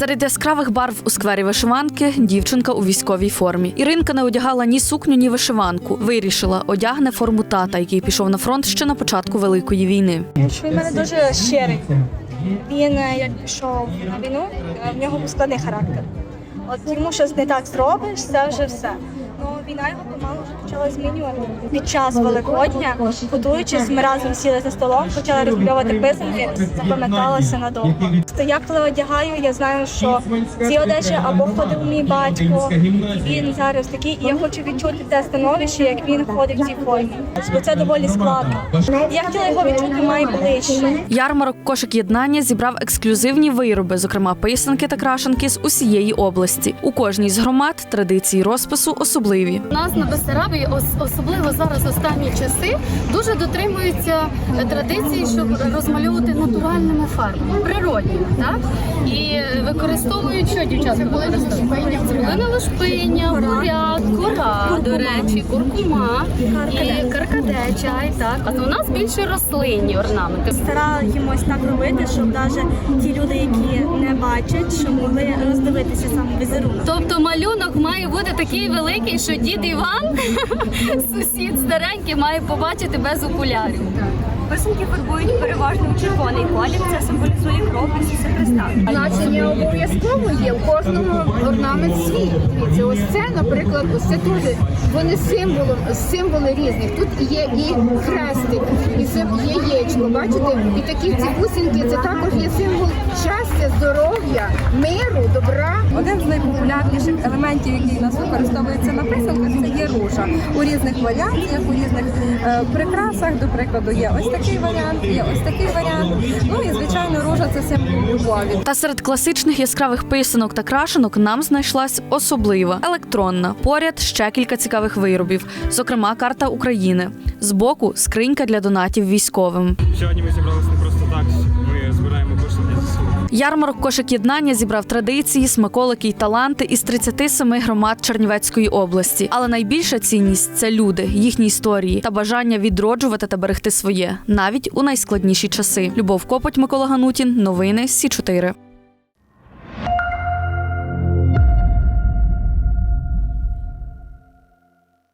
Серед яскравих барв у сквері вишиванки дівчинка у військовій формі. Іринка не одягала ні сукню, ні вишиванку. Вирішила, одягне форму тата, який пішов на фронт ще на початку великої війни. він мене дуже щирий. Він е, як пішов на війну, е, в нього був складний характер. От йому щось не так зробиш, це вже все. Війна його помалу вже почала змінювати. Під час Великодня, готуючись, ми разом сіли за столом, почали розмальовувати писанки, запам'яталося надовго. То я коли одягаю, я знаю, що ці одежі або ходив мій батько, і він зараз такий, і я хочу відчути те становище, як він ходить в цій формі. Бо це доволі складно. Я хотіла його відчути найближче. Ярмарок кошик єднання зібрав ексклюзивні вироби, зокрема писанки та крашенки з усієї області. У кожній з громад традиції розпису особливі. У нас на Бессарабії, особливо зараз останні часи, дуже дотримуються традиції, щоб розмальовувати натуральними фарбами, природніми, так? І використовують що дівчатка? Цибулина лошпиня, бурят, кора, до речі, куркума і каркаде, чай, так. А то у нас більше рослинні орнаменти. Стараємось так робити, щоб навіть ті люди, які бачать, що могли роздивитися сам візерунок. Тобто малюнок має бути такий великий, що дід Іван, сусід старенький, має побачити без окулярів. Писанки фарбують переважно у червоний колір. Це символізує кров Ісуса Христа. Значення обов'язково є у кожного орнамент свій. Дивіться, ось це, наприклад, ось це теж вони символом, символи різних. Тут є і хрестик, і є яєчко, бачите? І такі ці бусинки, це також є символ щастя, здоров'я, миру, добра. Один з найпопулярніших елементів, який у нас використовується на писанках, це є ружа. У різних варіаціях, у різних е, прикрасах, до прикладу, є ось такий варіант, є ось такий варіант. Ну і звичайно, ружа це символ любові. Та серед класичних яскравих писанок та крашенок нам знайшлась особлива електронна. Поряд ще кілька цікавих виробів, зокрема карта України. Збоку скринька для донатів військовим. Сьогодні ми зібралися Ярмарок кошик єднання зібрав традиції, смаколики й таланти із 37 громад Чернівецької області. Але найбільша цінність це люди, їхні історії та бажання відроджувати та берегти своє навіть у найскладніші часи. Любов Копоть, Микола Ганутін. Новини Сі 4